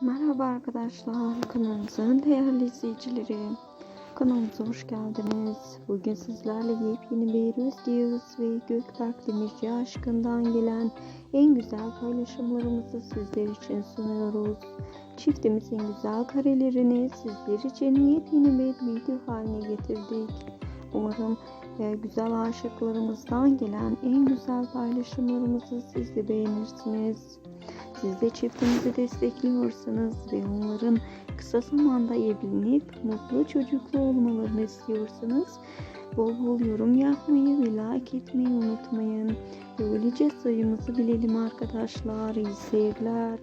Merhaba arkadaşlar, kanalımızın değerli izleyicileri. Kanalımıza hoş geldiniz. Bugün sizlerle yepyeni bir Yağız ve Gökberk Demirci aşkından gelen en güzel paylaşımlarımızı sizler için sunuyoruz. Çiftimizin güzel karelerini sizler için yepyeni bir video haline getirdik. Umarım e, güzel aşıklarımızdan gelen en güzel paylaşımlarımızı siz de beğenirsiniz. Siz de çiftimizi destekliyorsanız ve onların kısa zamanda evlenip mutlu çocuklu olmalarını istiyorsanız bol bol yorum yapmayı ve like etmeyi unutmayın. Böylece sayımızı bilelim arkadaşlar. İyi seyirler.